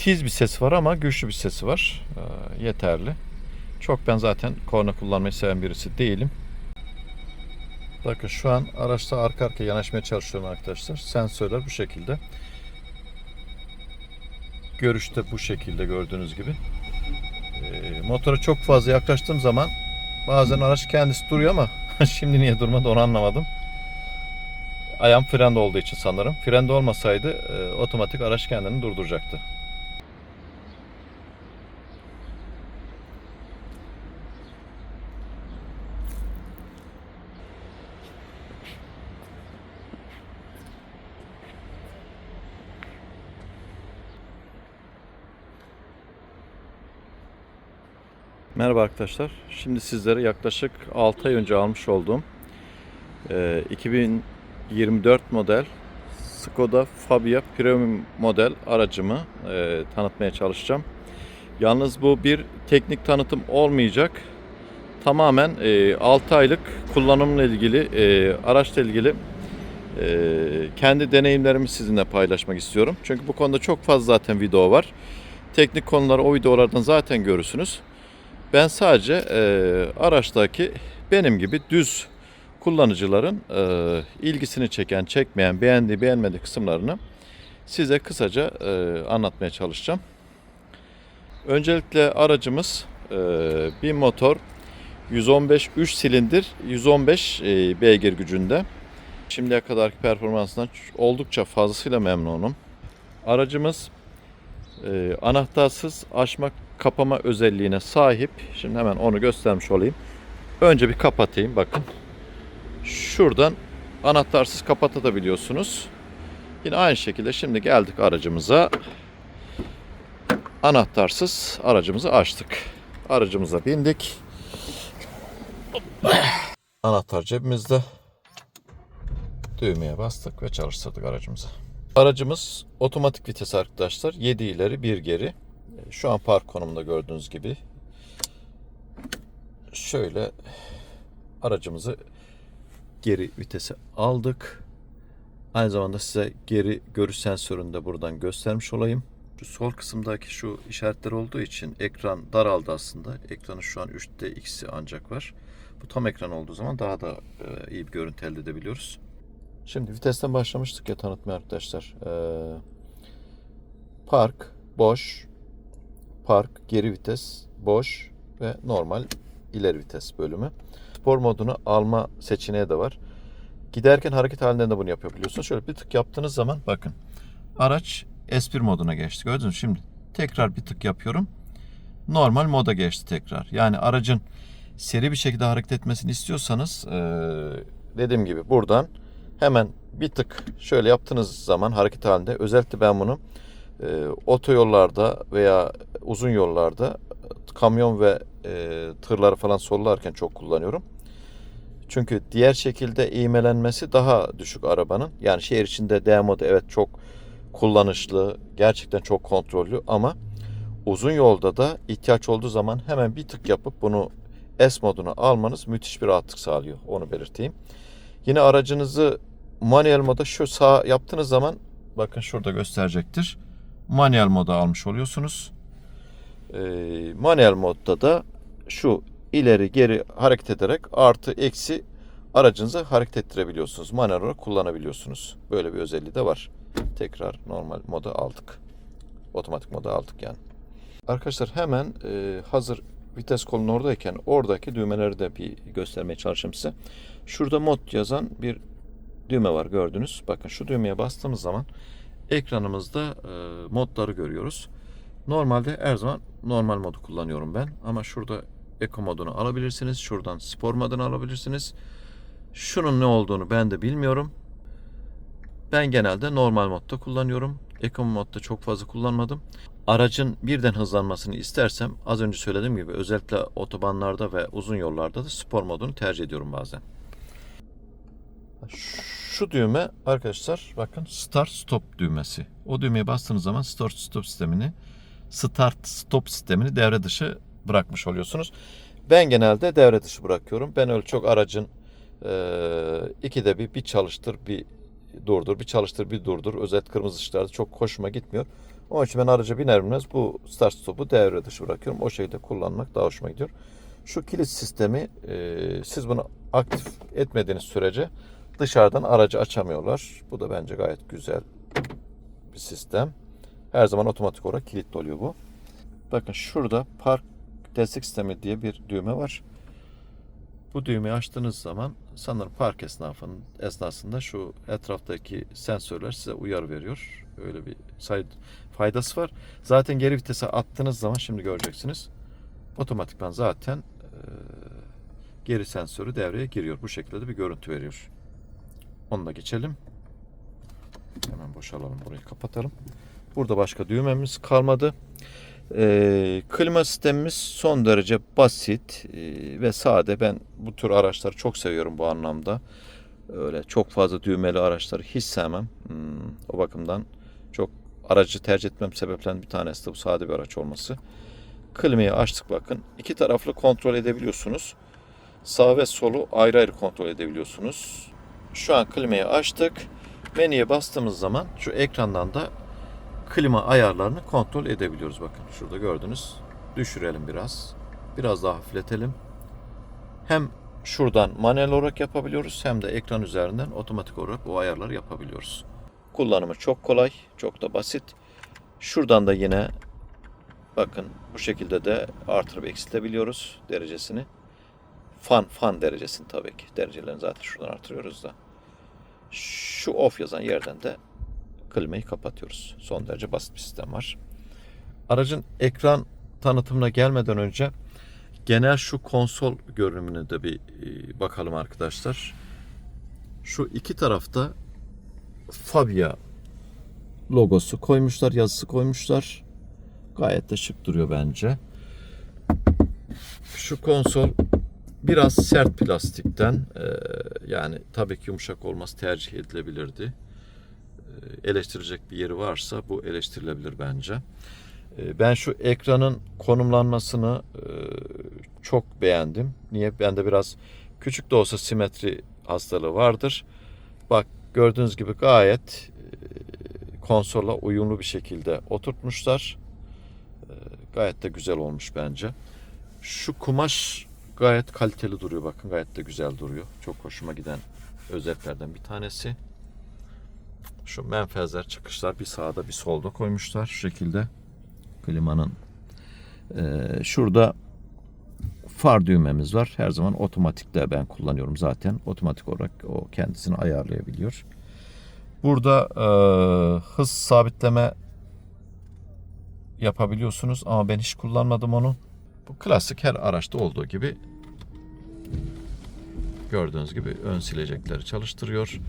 tiz bir sesi var ama güçlü bir sesi var. Ee, yeterli. Çok ben zaten korna kullanmayı seven birisi değilim. Bakın şu an araçta arka arkaya yanaşmaya çalışıyorum arkadaşlar. Sensörler bu şekilde. Görüşte bu şekilde gördüğünüz gibi. Ee, motora çok fazla yaklaştığım zaman bazen araç kendisi duruyor ama şimdi niye durmadı onu anlamadım. Ayağım frende olduğu için sanırım. Frende olmasaydı e, otomatik araç kendini durduracaktı. Merhaba arkadaşlar. Şimdi sizlere yaklaşık 6 ay önce almış olduğum e, 2024 model Skoda Fabia Premium model aracımı e, tanıtmaya çalışacağım. Yalnız bu bir teknik tanıtım olmayacak. Tamamen e, 6 aylık kullanımla ilgili, e, araçla ilgili e, kendi deneyimlerimi sizinle paylaşmak istiyorum. Çünkü bu konuda çok fazla zaten video var. Teknik konuları o videolardan zaten görürsünüz. Ben sadece e, araçtaki benim gibi düz kullanıcıların e, ilgisini çeken, çekmeyen, beğendiği, beğenmediği kısımlarını size kısaca e, anlatmaya çalışacağım. Öncelikle aracımız e, bir motor 115 3 silindir 115 e, beygir gücünde. Şimdiye kadarki performansından oldukça fazlasıyla memnunum. Aracımız e, anahtarsız açma kapama özelliğine sahip. Şimdi hemen onu göstermiş olayım. Önce bir kapatayım bakın. Şuradan anahtarsız kapatabiliyorsunuz. Yine aynı şekilde şimdi geldik aracımıza. Anahtarsız aracımızı açtık. Aracımıza bindik. Anahtar cebimizde. Düğmeye bastık ve çalıştırdık aracımızı. Aracımız otomatik vites arkadaşlar. 7 ileri 1 geri. Şu an park konumunda gördüğünüz gibi. Şöyle aracımızı geri vitese aldık. Aynı zamanda size geri görüş sensörünü de buradan göstermiş olayım. Şu sol kısımdaki şu işaretler olduğu için ekran daraldı aslında. Ekranın şu an 3'te x'i ancak var. Bu tam ekran olduğu zaman daha da e, iyi bir görüntü elde edebiliyoruz. Şimdi vitesten başlamıştık ya tanıtmaya arkadaşlar. Ee, park, boş, park, geri vites, boş ve normal ileri vites bölümü. Spor modunu alma seçeneği de var. Giderken hareket halinde de bunu yapabiliyorsunuz. Şöyle bir tık yaptığınız zaman bakın araç S1 moduna geçti. Gördünüz mü? Şimdi tekrar bir tık yapıyorum. Normal moda geçti tekrar. Yani aracın seri bir şekilde hareket etmesini istiyorsanız ee, dediğim gibi buradan hemen bir tık şöyle yaptığınız zaman hareket halinde özellikle ben bunu e, otoyollarda veya uzun yollarda kamyon ve e, tırları falan sollarken çok kullanıyorum. Çünkü diğer şekilde iğmelenmesi daha düşük arabanın. Yani şehir içinde D modu evet çok kullanışlı, gerçekten çok kontrollü ama uzun yolda da ihtiyaç olduğu zaman hemen bir tık yapıp bunu S moduna almanız müthiş bir rahatlık sağlıyor. Onu belirteyim. Yine aracınızı manuel moda şu sağ yaptığınız zaman bakın şurada gösterecektir. Manuel moda almış oluyorsunuz. Ee, manuel modda da şu ileri geri hareket ederek artı eksi aracınızı hareket ettirebiliyorsunuz. Manuel olarak kullanabiliyorsunuz. Böyle bir özelliği de var. Tekrar normal moda aldık. Otomatik moda aldık yani. Arkadaşlar hemen e, hazır vites kolunun oradayken oradaki düğmeleri de bir göstermeye çalışayım size. Şurada mod yazan bir düğme var gördünüz. Bakın şu düğmeye bastığımız zaman ekranımızda e, modları görüyoruz. Normalde her zaman normal modu kullanıyorum ben. Ama şurada Eco modunu alabilirsiniz. Şuradan spor modunu alabilirsiniz. Şunun ne olduğunu ben de bilmiyorum. Ben genelde normal modda kullanıyorum. Eco modda çok fazla kullanmadım. Aracın birden hızlanmasını istersem az önce söylediğim gibi özellikle otobanlarda ve uzun yollarda da spor modunu tercih ediyorum bazen. Düğme arkadaşlar bakın start stop düğmesi. O düğmeye bastığınız zaman start stop sistemini start stop sistemini devre dışı bırakmış oluyorsunuz. Ben genelde devre dışı bırakıyorum. Ben öyle çok aracın e, ikide bir bir çalıştır bir durdur, bir çalıştır, bir durdur. Özellikle kırmızı ışıklarda çok hoşuma gitmiyor. Onun için ben araca biner binmez bu start stop'u devre dışı bırakıyorum. O şekilde kullanmak daha hoşuma gidiyor. Şu kilit sistemi e, siz bunu aktif etmediğiniz sürece dışarıdan aracı açamıyorlar. Bu da bence gayet güzel bir sistem. Her zaman otomatik olarak kilitli oluyor bu. Bakın şurada park destek sistemi diye bir düğme var. Bu düğmeyi açtığınız zaman sanırım park esnafının esnasında şu etraftaki sensörler size uyarı veriyor. Öyle bir faydası var. Zaten geri vitese attığınız zaman şimdi göreceksiniz. Otomatikman zaten e, geri sensörü devreye giriyor. Bu şekilde de bir görüntü veriyor. Onu da geçelim. Hemen boşalalım burayı kapatalım. Burada başka düğmemiz kalmadı. Ee, klima sistemimiz son derece basit ee, ve sade. Ben bu tür araçları çok seviyorum bu anlamda. Öyle çok fazla düğmeli araçları hiç sevmem. Hmm, o bakımdan çok aracı tercih etmem sebeplerinden bir tanesi de bu sade bir araç olması. Klimayı açtık bakın. İki taraflı kontrol edebiliyorsunuz. Sağ ve solu ayrı ayrı kontrol edebiliyorsunuz. Şu an klimayı açtık. Menüye bastığımız zaman şu ekrandan da klima ayarlarını kontrol edebiliyoruz. Bakın şurada gördünüz. Düşürelim biraz. Biraz daha hafifletelim. Hem şuradan manuel olarak yapabiliyoruz hem de ekran üzerinden otomatik olarak o ayarları yapabiliyoruz. Kullanımı çok kolay, çok da basit. Şuradan da yine bakın bu şekilde de artırıp eksiltebiliyoruz derecesini. Fan fan derecesini tabii ki. Derecelerini zaten şuradan artırıyoruz da. Şu off yazan yerden de klimayı kapatıyoruz. Son derece basit bir sistem var. Aracın ekran tanıtımına gelmeden önce genel şu konsol görünümüne de bir e, bakalım arkadaşlar. Şu iki tarafta Fabia logosu koymuşlar, yazısı koymuşlar. Gayet de şık duruyor bence. Şu konsol biraz sert plastikten e, yani tabii ki yumuşak olması tercih edilebilirdi eleştirecek bir yeri varsa bu eleştirilebilir bence. E, Ben şu ekranın konumlanmasını e, çok beğendim. Niye? Bende biraz küçük de olsa simetri hastalığı vardır. Bak gördüğünüz gibi gayet e, konsola uyumlu bir şekilde oturtmuşlar. E, Gayet de güzel olmuş bence. Şu kumaş gayet kaliteli duruyor. Bakın gayet de güzel duruyor. Çok hoşuma giden özelliklerden bir tanesi. Şu menfezler, çıkışlar bir sağda bir solda koymuşlar şu şekilde. Klimanın. Ee, şurada far düğmemiz var. Her zaman otomatikte ben kullanıyorum zaten. Otomatik olarak o kendisini ayarlayabiliyor. Burada e, hız sabitleme yapabiliyorsunuz ama ben hiç kullanmadım onu. Bu klasik her araçta olduğu gibi gördüğünüz gibi ön silecekleri çalıştırıyor.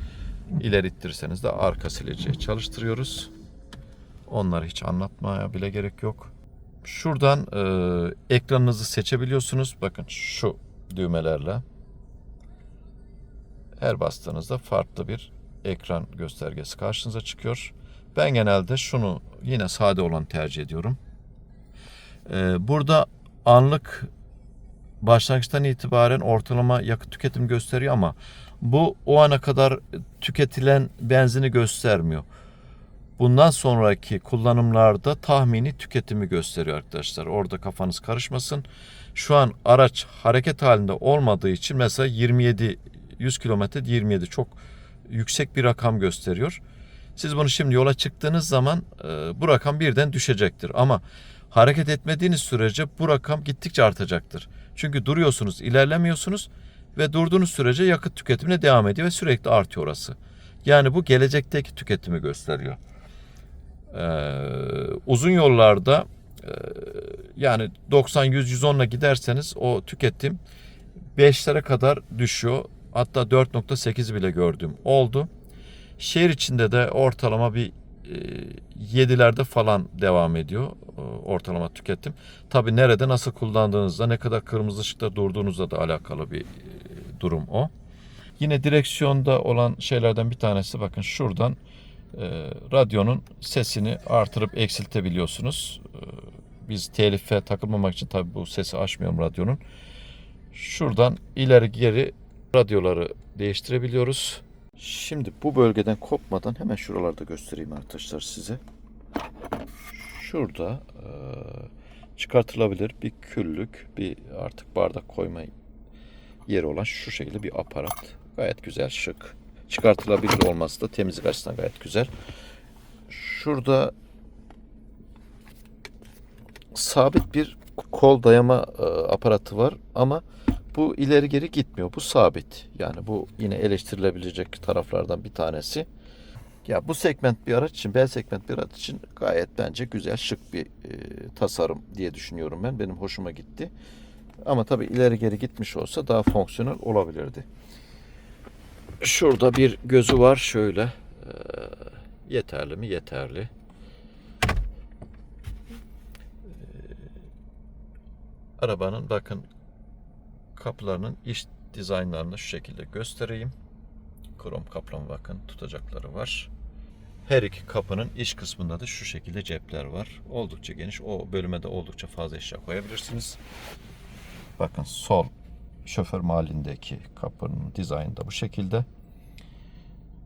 İleri ittirirseniz de arka sileceği çalıştırıyoruz. Onları hiç anlatmaya bile gerek yok. Şuradan e, ekranınızı seçebiliyorsunuz. Bakın şu düğmelerle. Her bastığınızda farklı bir ekran göstergesi karşınıza çıkıyor. Ben genelde şunu yine sade olan tercih ediyorum. E, burada anlık başlangıçtan itibaren ortalama yakıt tüketim gösteriyor ama bu o ana kadar tüketilen benzini göstermiyor. Bundan sonraki kullanımlarda tahmini tüketimi gösteriyor arkadaşlar. Orada kafanız karışmasın. Şu an araç hareket halinde olmadığı için mesela 27 100 kilometre 27 çok yüksek bir rakam gösteriyor. Siz bunu şimdi yola çıktığınız zaman e, bu rakam birden düşecektir. Ama hareket etmediğiniz sürece bu rakam gittikçe artacaktır. Çünkü duruyorsunuz, ilerlemiyorsunuz ve durduğunuz sürece yakıt tüketimine devam ediyor ve sürekli artıyor orası. Yani bu gelecekteki tüketimi gösteriyor. Ee, uzun yollarda e, yani 90 100 110'la giderseniz o tüketim 5'lere kadar düşüyor. Hatta 4.8 bile gördüm oldu. Şehir içinde de ortalama bir 7'lerde falan devam ediyor e, ortalama tüketim. Tabi nerede nasıl kullandığınızda ne kadar kırmızı ışıkta durduğunuzla da alakalı bir e, durum o. Yine direksiyonda olan şeylerden bir tanesi bakın şuradan e, radyonun sesini artırıp eksiltebiliyorsunuz. E, biz telife takılmamak için tabi bu sesi açmıyorum radyonun. Şuradan ileri geri radyoları değiştirebiliyoruz. Şimdi bu bölgeden kopmadan hemen şuralarda göstereyim arkadaşlar size. Şurada e, çıkartılabilir bir küllük, bir artık bardak koyma yeri olan şu şekilde bir aparat. Gayet güzel, şık. Çıkartılabilir olması da temizlik açısından gayet güzel. Şurada sabit bir kol dayama e, aparatı var ama bu ileri geri gitmiyor. Bu sabit. Yani bu yine eleştirilebilecek taraflardan bir tanesi. Ya bu segment bir araç için, bel segment bir araç için gayet bence güzel, şık bir e, tasarım diye düşünüyorum ben. Benim hoşuma gitti. Ama tabii ileri geri gitmiş olsa daha fonksiyonel olabilirdi. Şurada bir gözü var şöyle. E, yeterli mi? Yeterli. Arabanın bakın kapılarının iç dizaynlarını şu şekilde göstereyim. Krom kaplama bakın tutacakları var. Her iki kapının iç kısmında da şu şekilde cepler var. Oldukça geniş. O bölüme de oldukça fazla eşya koyabilirsiniz. Bakın sol şoför mahallindeki kapının dizaynı da bu şekilde.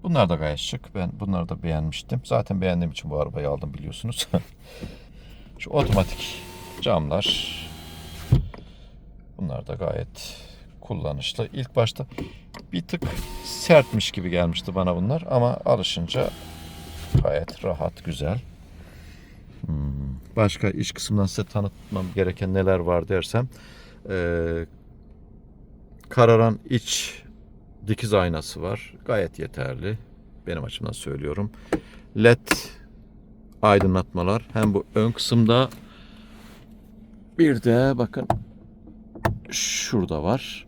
Bunlar da gayet şık. Ben bunları da beğenmiştim. Zaten beğendiğim için bu arabayı aldım biliyorsunuz. Şu otomatik camlar Bunlar da gayet kullanışlı. İlk başta bir tık sertmiş gibi gelmişti bana bunlar ama alışınca gayet rahat, güzel. Hmm. Başka iç kısımdan size tanıtmam gereken neler var dersem ee, kararan iç dikiz aynası var. Gayet yeterli. Benim açımdan söylüyorum. LED aydınlatmalar hem bu ön kısımda bir de bakın şurada var.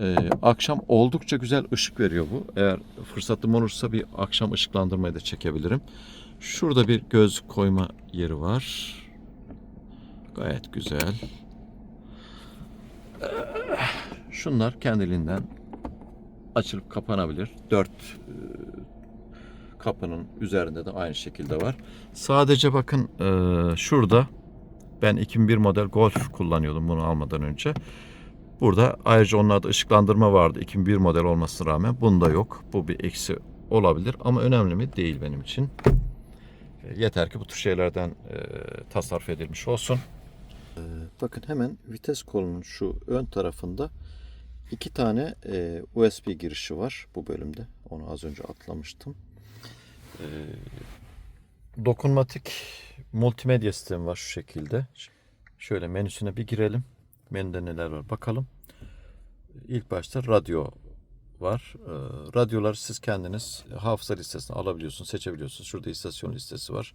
Ee, akşam oldukça güzel ışık veriyor bu. Eğer fırsatım olursa bir akşam ışıklandırmayı da çekebilirim. Şurada bir göz koyma yeri var. Gayet güzel. Şunlar kendiliğinden açılıp kapanabilir. Dört e, kapının üzerinde de aynı şekilde var. Sadece bakın e, şurada ben 2001 model Golf kullanıyordum bunu almadan önce. Burada ayrıca onlarda ışıklandırma vardı 2001 model olmasına rağmen. Bunda yok. Bu bir eksi olabilir ama önemli mi? Değil benim için. E, Yeter ki bu tür şeylerden e, tasarruf edilmiş olsun. E, bakın hemen vites kolunun şu ön tarafında iki tane e, USB girişi var bu bölümde. Onu az önce atlamıştım. E, dokunmatik multimedya sistemi var şu şekilde. Şöyle menüsüne bir girelim. Menüde neler var bakalım. İlk başta radyo var. Ee, radyoları siz kendiniz hafıza listesine alabiliyorsunuz, seçebiliyorsunuz. Şurada istasyon listesi var.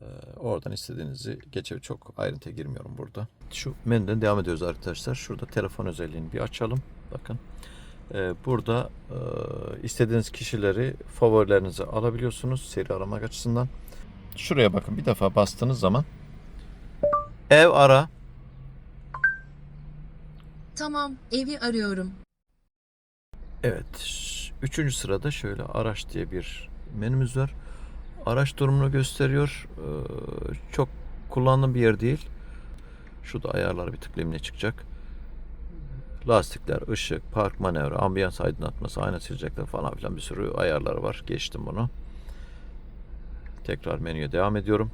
Ee, oradan istediğinizi geçebilir. Çok ayrıntıya girmiyorum burada. Şu menüden devam ediyoruz arkadaşlar. Şurada telefon özelliğini bir açalım. Bakın. Ee, burada e, istediğiniz kişileri favorilerinize alabiliyorsunuz seri aramak açısından. Şuraya bakın bir defa bastığınız zaman ev ara Tamam, evi arıyorum. Evet. Üçüncü sırada şöyle araç diye bir menümüz var. Araç durumunu gösteriyor. Ee, çok kullandığım bir yer değil. Şurada ayarlar bir tıklayayım ne çıkacak. Lastikler, ışık, park manevra, ambiyans aydınlatması, ayna silecekler falan filan bir sürü ayarları var. Geçtim bunu. Tekrar menüye devam ediyorum.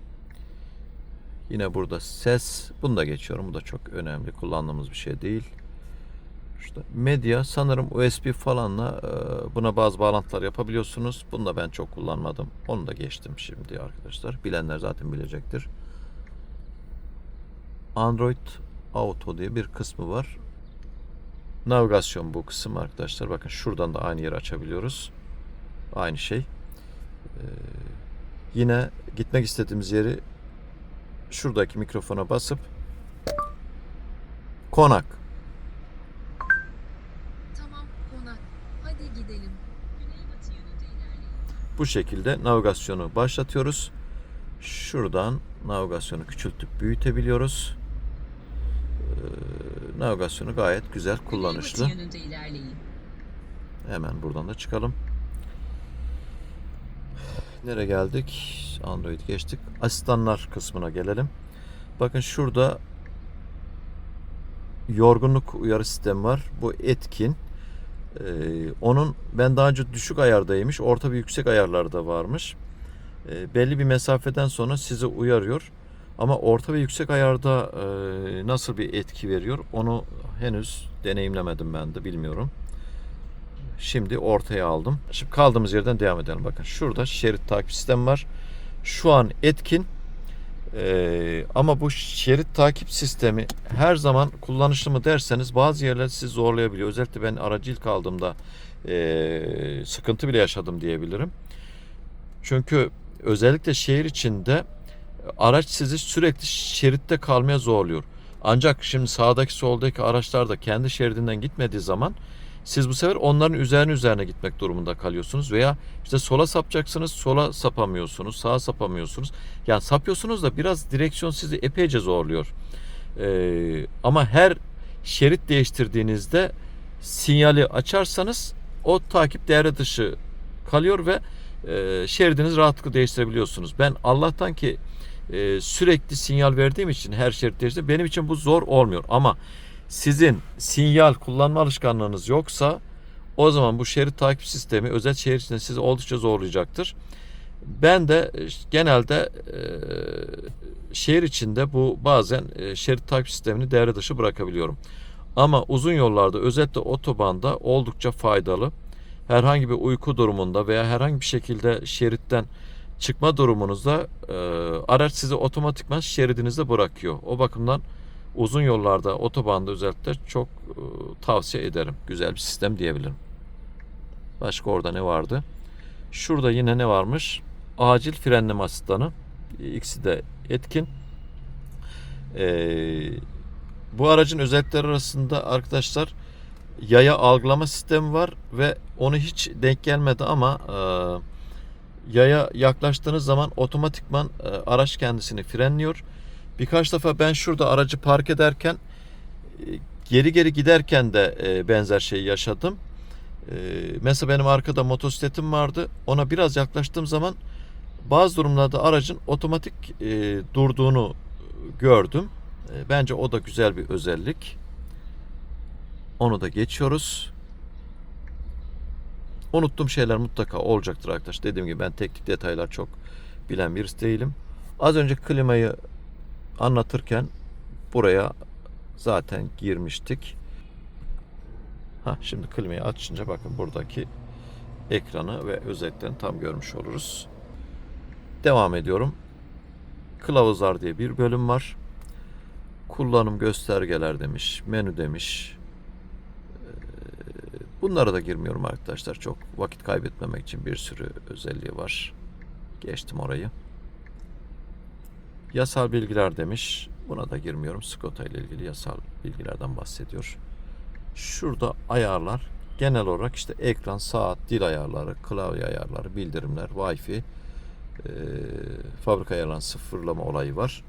Yine burada ses. Bunu da geçiyorum. Bu da çok önemli. Kullandığımız bir şey değil. İşte medya sanırım USB falanla e, buna bazı bağlantılar yapabiliyorsunuz. Bunu da ben çok kullanmadım. Onu da geçtim şimdi arkadaşlar. Bilenler zaten bilecektir. Android Auto diye bir kısmı var. Navigasyon bu kısım arkadaşlar. Bakın şuradan da aynı yeri açabiliyoruz. Aynı şey. Ee, yine gitmek istediğimiz yeri şuradaki mikrofona basıp konak Tamam, konak. Hadi gidelim. Bu şekilde navigasyonu başlatıyoruz. Şuradan navigasyonu küçültüp büyütebiliyoruz. Ee, navigasyonu gayet güzel, kullanışlı. Hemen buradan da çıkalım. Nereye geldik? Android geçtik. Asistanlar kısmına gelelim. Bakın şurada yorgunluk uyarı sistemi var. Bu etkin. Ee, onun ben daha önce düşük ayardaymış, orta ve yüksek ayarlarda varmış. Ee, belli bir mesafeden sonra sizi uyarıyor. Ama orta ve yüksek ayarda e, nasıl bir etki veriyor onu henüz deneyimlemedim ben de bilmiyorum. Şimdi ortaya aldım. Şimdi kaldığımız yerden devam edelim. Bakın şurada şerit takip sistemi var. Şu an etkin. Ee, ama bu şerit takip sistemi her zaman kullanışlı mı derseniz bazı yerler sizi zorlayabiliyor. Özellikle ben aracı ilk aldığımda ee, sıkıntı bile yaşadım diyebilirim. Çünkü özellikle şehir içinde araç sizi sürekli şeritte kalmaya zorluyor. Ancak şimdi sağdaki soldaki araçlar da kendi şeridinden gitmediği zaman siz bu sefer onların üzerine üzerine gitmek durumunda kalıyorsunuz veya işte sola sapacaksınız sola sapamıyorsunuz sağa sapamıyorsunuz. Yani sapıyorsunuz da biraz direksiyon sizi epeyce zorluyor. Ee, ama her şerit değiştirdiğinizde sinyali açarsanız o takip devre dışı kalıyor ve e, şeridinizi rahatlıkla değiştirebiliyorsunuz. Ben Allah'tan ki e, sürekli sinyal verdiğim için her şerit değiştirdim. Benim için bu zor olmuyor ama sizin sinyal kullanma alışkanlığınız yoksa o zaman bu şerit takip sistemi özel şehir içinde sizi oldukça zorlayacaktır. Ben de e, genelde e, şehir içinde bu bazen e, şerit takip sistemini devre dışı bırakabiliyorum. Ama uzun yollarda özellikle otobanda oldukça faydalı. Herhangi bir uyku durumunda veya herhangi bir şekilde şeritten çıkma durumunuzda e, araç sizi otomatikman şeridinizde bırakıyor. O bakımdan uzun yollarda otobanda özellikle çok e, tavsiye ederim. Güzel bir sistem diyebilirim. Başka orada ne vardı? Şurada yine ne varmış? Acil frenleme asistanı. İkisi de etkin. Ee, bu aracın özellikleri arasında arkadaşlar yaya algılama sistemi var ve onu hiç denk gelmedi ama e, yaya yaklaştığınız zaman otomatikman e, araç kendisini frenliyor. Birkaç defa ben şurada aracı park ederken e, geri geri giderken de e, benzer şeyi yaşadım. Mesela benim arkada motosikletim vardı. Ona biraz yaklaştığım zaman bazı durumlarda aracın otomatik durduğunu gördüm. Bence o da güzel bir özellik. Onu da geçiyoruz. Unuttuğum şeyler mutlaka olacaktır arkadaş. Dediğim gibi ben teknik detaylar çok bilen birisi değilim. Az önce klimayı anlatırken buraya zaten girmiştik. Ha şimdi klimayı açınca bakın buradaki ekranı ve özelliklerini tam görmüş oluruz. Devam ediyorum. Kılavuzlar diye bir bölüm var. Kullanım göstergeler demiş, menü demiş. Bunlara da girmiyorum arkadaşlar. Çok vakit kaybetmemek için bir sürü özelliği var. Geçtim orayı. Yasal bilgiler demiş. Buna da girmiyorum. Skota ile ilgili yasal bilgilerden bahsediyor. Şurada ayarlar. Genel olarak işte ekran, saat, dil ayarları, klavye ayarları, bildirimler, Wi-Fi, e, fabrika ayarlarının sıfırlama olayı var.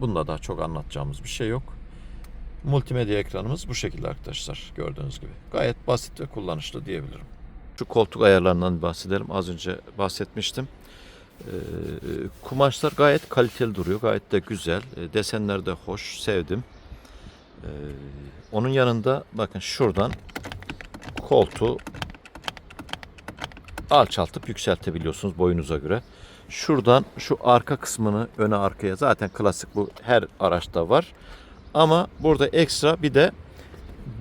Bunda da çok anlatacağımız bir şey yok. Multimedya ekranımız bu şekilde arkadaşlar gördüğünüz gibi. Gayet basit ve kullanışlı diyebilirim. Şu koltuk ayarlarından bahsedelim. Az önce bahsetmiştim. Ee, kumaşlar gayet kaliteli duruyor. Gayet de güzel. Ee, desenler de hoş. Sevdim. Ee, onun yanında bakın şuradan koltuğu alçaltıp yükseltebiliyorsunuz boyunuza göre. Şuradan şu arka kısmını öne arkaya zaten klasik bu her araçta var. Ama burada ekstra bir de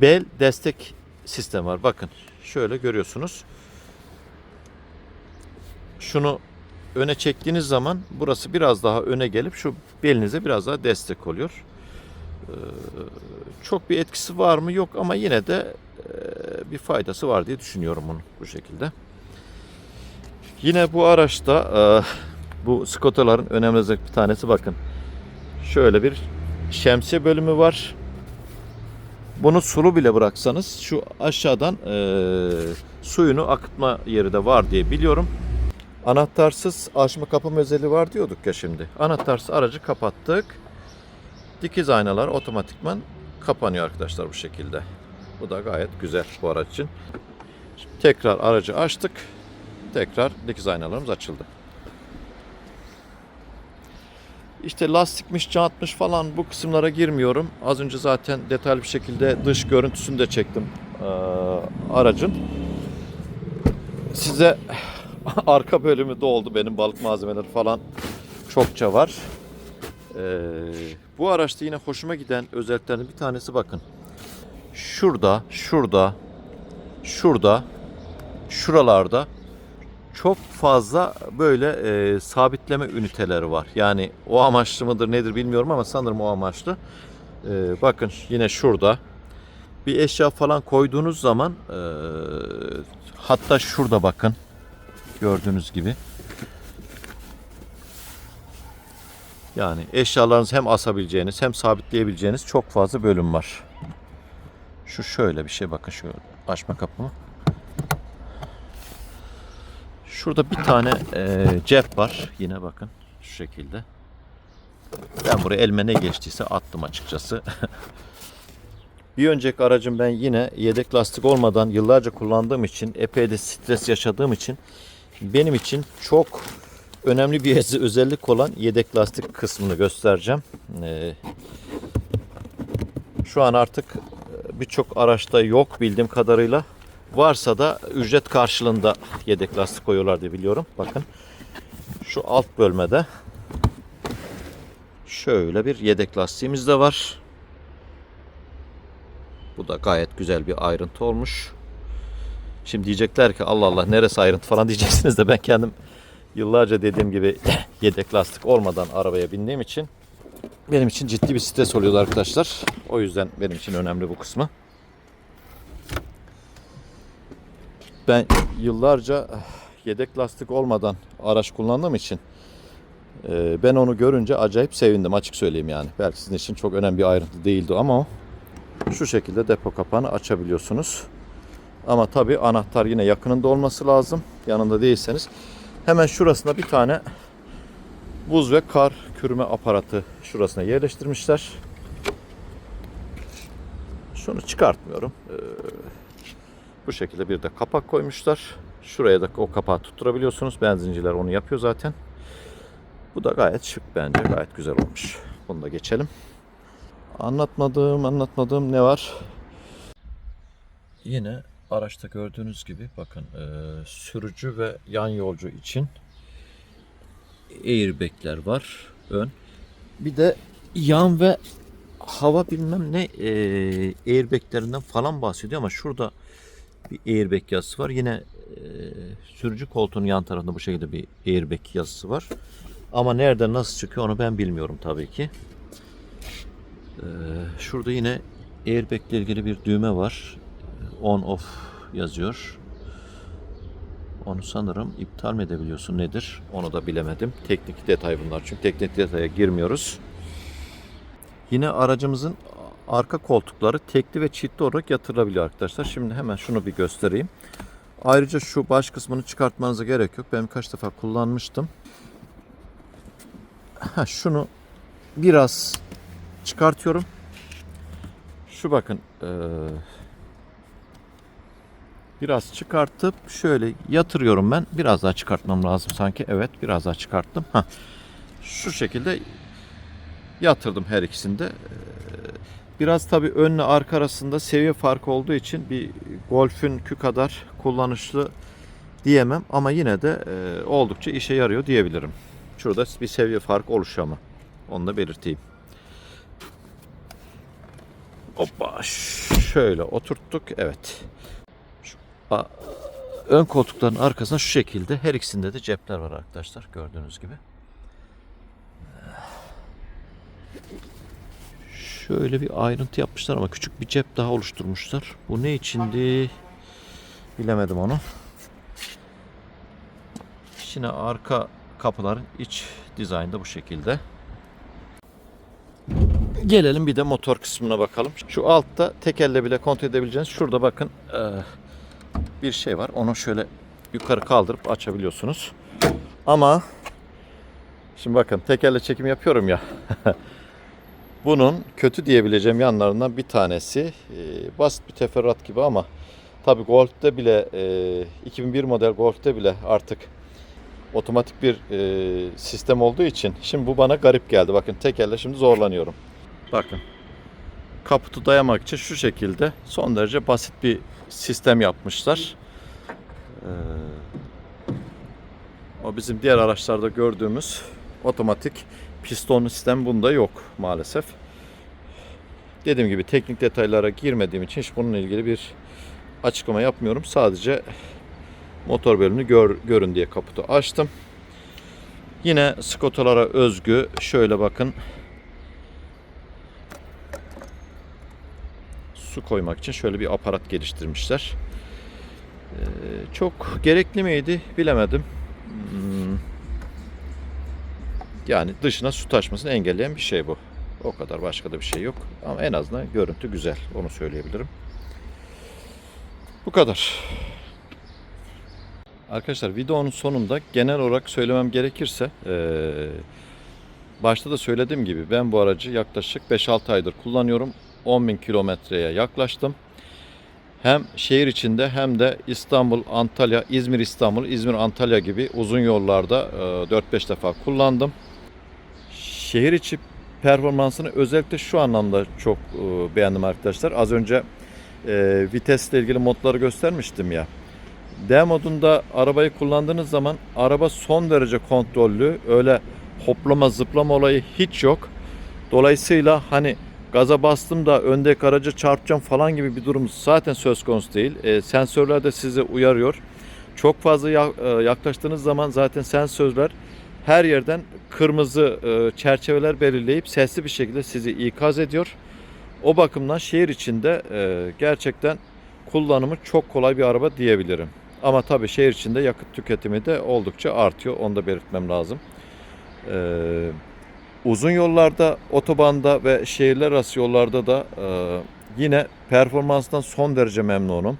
bel destek sistemi var. Bakın şöyle görüyorsunuz. Şunu öne çektiğiniz zaman burası biraz daha öne gelip şu belinize biraz daha destek oluyor. Ee, çok bir etkisi var mı? Yok ama yine de e, bir faydası var diye düşünüyorum bunu bu şekilde. Yine bu araçta e, bu Scotta'ların önemli bir tanesi bakın. Şöyle bir şemsiye bölümü var. Bunu sulu bile bıraksanız şu aşağıdan e, suyunu akıtma yeri de var diye biliyorum. Anahtarsız açma kapama özelliği var diyorduk ya şimdi. Anahtarsız aracı kapattık. Dikiz aynalar otomatikman kapanıyor arkadaşlar bu şekilde. Bu da gayet güzel bu araç için. Şimdi tekrar aracı açtık. Tekrar dikiz aynalarımız açıldı. İşte lastikmiş, jantmış falan bu kısımlara girmiyorum. Az önce zaten detaylı bir şekilde dış görüntüsünü de çektim eee, aracın. Size arka bölümü doldu benim balık malzemeleri falan çokça var. Ee, bu araçta yine hoşuma giden özelliklerden bir tanesi bakın. Şurada, şurada, şurada, şuralarda çok fazla böyle e, sabitleme üniteleri var. Yani o amaçlı mıdır nedir bilmiyorum ama sanırım o amaçlı. Ee, bakın yine şurada bir eşya falan koyduğunuz zaman e, hatta şurada bakın gördüğünüz gibi Yani eşyalarınızı hem asabileceğiniz hem sabitleyebileceğiniz çok fazla bölüm var. Şu şöyle bir şey bakın şu açma kapımı. Şurada bir tane e, cep var. Yine bakın şu şekilde. Ben buraya elime ne geçtiyse attım açıkçası. bir önceki aracım ben yine yedek lastik olmadan yıllarca kullandığım için epey de stres yaşadığım için benim için çok önemli bir öz- özellik olan yedek lastik kısmını göstereceğim. Ee, şu an artık e, birçok araçta yok bildiğim kadarıyla. Varsa da ücret karşılığında yedek lastik koyuyorlar diye biliyorum. Bakın şu alt bölmede şöyle bir yedek lastiğimiz de var. Bu da gayet güzel bir ayrıntı olmuş. Şimdi diyecekler ki Allah Allah neresi ayrıntı falan diyeceksiniz de ben kendim yıllarca dediğim gibi yedek lastik olmadan arabaya bindiğim için benim için ciddi bir stres oluyordu arkadaşlar. O yüzden benim için önemli bu kısmı. Ben yıllarca yedek lastik olmadan araç kullandığım için e, ben onu görünce acayip sevindim açık söyleyeyim yani. Belki sizin için çok önemli bir ayrıntı değildi ama şu şekilde depo kapağını açabiliyorsunuz. Ama tabi anahtar yine yakınında olması lazım. Yanında değilseniz Hemen şurasında bir tane buz ve kar kürme aparatı şurasına yerleştirmişler. Şunu çıkartmıyorum. Ee, bu şekilde bir de kapak koymuşlar. Şuraya da o kapağı tutturabiliyorsunuz. Benzinciler onu yapıyor zaten. Bu da gayet şık bence. Gayet güzel olmuş. Bunu da geçelim. Anlatmadığım, anlatmadığım ne var? Yine araçta gördüğünüz gibi bakın e, sürücü ve yan yolcu için airbagler var ön. Bir de yan ve hava bilmem ne e, airbaglerinden falan bahsediyor ama şurada bir airbag yazısı var. Yine e, sürücü koltuğunun yan tarafında bu şekilde bir airbag yazısı var. Ama nerede nasıl çıkıyor onu ben bilmiyorum tabii ki. E, şurada yine airbag ile ilgili bir düğme var on off yazıyor. Onu sanırım iptal mi edebiliyorsun nedir? Onu da bilemedim. Teknik detay bunlar çünkü teknik detaya girmiyoruz. Yine aracımızın arka koltukları tekli ve çiftli olarak yatırılabiliyor arkadaşlar. Şimdi hemen şunu bir göstereyim. Ayrıca şu baş kısmını çıkartmanıza gerek yok. Ben birkaç defa kullanmıştım. Ha, şunu biraz çıkartıyorum. Şu bakın eee Biraz çıkartıp şöyle yatırıyorum ben. Biraz daha çıkartmam lazım sanki. Evet biraz daha çıkarttım. Heh. Şu şekilde yatırdım her ikisinde. Biraz tabii önle arka arasında seviye farkı olduğu için bir Golf'ün kü kadar kullanışlı diyemem ama yine de e, oldukça işe yarıyor diyebilirim. Şurada bir seviye farkı oluşuyor ama onu da belirteyim. Hoppa şöyle oturttuk evet. A- ön koltukların arkasında şu şekilde her ikisinde de cepler var arkadaşlar gördüğünüz gibi. Şöyle bir ayrıntı yapmışlar ama küçük bir cep daha oluşturmuşlar. Bu ne içindi? Bilemedim onu. Yine arka kapıların iç dizaynı da bu şekilde. Gelelim bir de motor kısmına bakalım. Şu altta tek elle bile kontrol edebileceğiniz şurada bakın eee, bir şey var. Onu şöyle yukarı kaldırıp açabiliyorsunuz. Ama şimdi bakın tek elle çekim yapıyorum ya. Bunun kötü diyebileceğim yanlarından bir tanesi e, basit bir teferruat gibi ama tabi Golf'te bile e, 2001 model Golf'te bile artık otomatik bir e, sistem olduğu için şimdi bu bana garip geldi. Bakın tekerle şimdi zorlanıyorum. Bakın kaputu dayamak için şu şekilde son derece basit bir sistem yapmışlar. Ee, o bizim diğer araçlarda gördüğümüz otomatik pistonlu sistem bunda yok maalesef. Dediğim gibi teknik detaylara girmediğim için hiç bununla ilgili bir açıklama yapmıyorum. Sadece motor bölümünü gör, görün diye kaputu açtım. Yine Scotta'lara özgü şöyle bakın su koymak için şöyle bir aparat geliştirmişler. Ee, çok gerekli miydi bilemedim. Hmm. Yani dışına su taşmasını engelleyen bir şey bu. O kadar başka da bir şey yok. Ama en azından görüntü güzel. Onu söyleyebilirim. Bu kadar. Arkadaşlar videonun sonunda genel olarak söylemem gerekirse eee, başta da söylediğim gibi ben bu aracı yaklaşık 5-6 aydır kullanıyorum. 10.000 kilometreye yaklaştım. Hem şehir içinde hem de İstanbul, Antalya, İzmir, İstanbul, İzmir, Antalya gibi uzun yollarda eee, 4-5 defa kullandım. Şehir içi performansını özellikle şu anlamda çok eee, beğendim arkadaşlar. Az önce eee vitesle ilgili modları göstermiştim ya. D modunda arabayı kullandığınız zaman araba son derece kontrollü. Öyle hoplama zıplama olayı hiç yok. Dolayısıyla hani gaza bastım da öndeki aracı çarpacağım falan gibi bir durum zaten söz konusu değil. E, sensörler de sizi uyarıyor. Çok fazla e, yaklaştığınız zaman zaten sensörler her yerden kırmızı e, çerçeveler belirleyip sesli bir şekilde sizi ikaz ediyor. O bakımdan şehir içinde e, gerçekten kullanımı çok kolay bir araba diyebilirim. Ama tabii şehir içinde yakıt tüketimi de oldukça artıyor. Onu da belirtmem lazım. Ee, uzun yollarda, otobanda ve şehirler arası yollarda da e, yine performanstan son derece memnunum.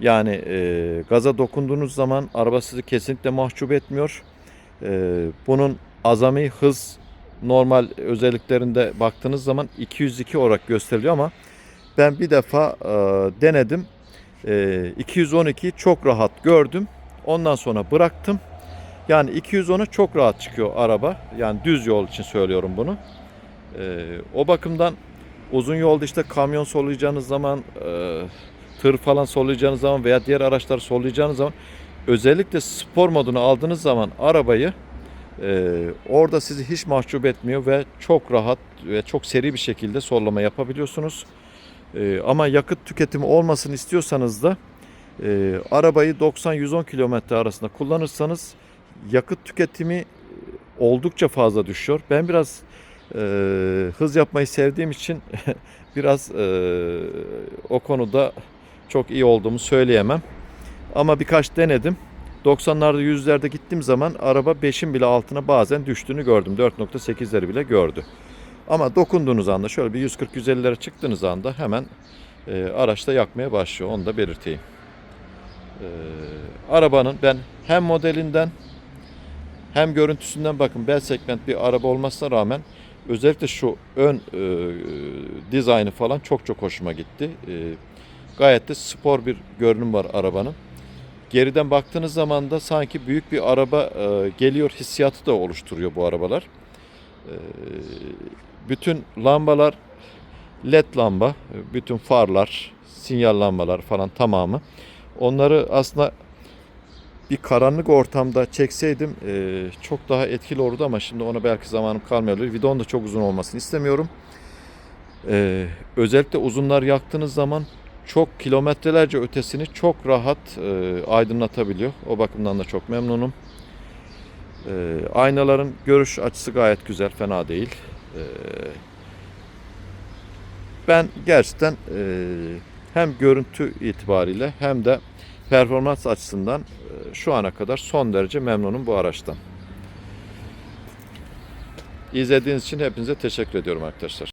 Yani e, gaza dokunduğunuz zaman araba sizi kesinlikle mahcup etmiyor. E, bunun azami hız normal özelliklerinde baktığınız zaman 202 olarak gösteriliyor ama ben bir defa e, denedim. E, 212 çok rahat gördüm. Ondan sonra bıraktım. Yani 210'a çok rahat çıkıyor araba. Yani düz yol için söylüyorum bunu. E, o bakımdan uzun yolda işte kamyon sollayacağınız zaman, e, tır falan sollayacağınız zaman veya diğer araçları sollayacağınız zaman özellikle spor modunu aldığınız zaman arabayı e, orada sizi hiç mahcup etmiyor ve çok rahat ve çok seri bir şekilde sollama yapabiliyorsunuz. Ee, ama yakıt tüketimi olmasını istiyorsanız da e, arabayı 90-110 kilometre arasında kullanırsanız yakıt tüketimi e, oldukça fazla düşüyor. Ben biraz e, hız yapmayı sevdiğim için biraz e, o konuda çok iyi olduğumu söyleyemem. Ama birkaç denedim. 90'larda 100'lerde gittiğim zaman araba 5'in bile altına bazen düştüğünü gördüm. 4.8'leri bile gördü. Ama dokunduğunuz anda şöyle bir 140-150'lere çıktığınız anda hemen e, araçta yakmaya başlıyor. Onu da belirteyim. E, arabanın ben hem modelinden hem görüntüsünden bakın bel segment bir araba olmasına rağmen özellikle şu ön e, dizaynı falan çok çok hoşuma gitti. E, gayet de spor bir görünüm var arabanın. Geriden baktığınız zaman da sanki büyük bir araba e, geliyor hissiyatı da oluşturuyor bu arabalar. E, bütün lambalar led lamba, bütün farlar, sinyal lambalar falan tamamı. Onları aslında bir karanlık ortamda çekseydim e, çok daha etkili olurdu ama şimdi ona belki zamanım kalmıyor. Videonun da çok uzun olmasını istemiyorum. E, özellikle uzunlar yaktığınız zaman çok kilometrelerce ötesini çok rahat e, aydınlatabiliyor. O bakımdan da çok memnunum. E, aynaların görüş açısı gayet güzel, fena değil. E, ben gerçekten e, hem görüntü itibariyle hem de performans açısından e, şu ana kadar son derece memnunum bu araçtan. İzlediğiniz için hepinize teşekkür ediyorum arkadaşlar.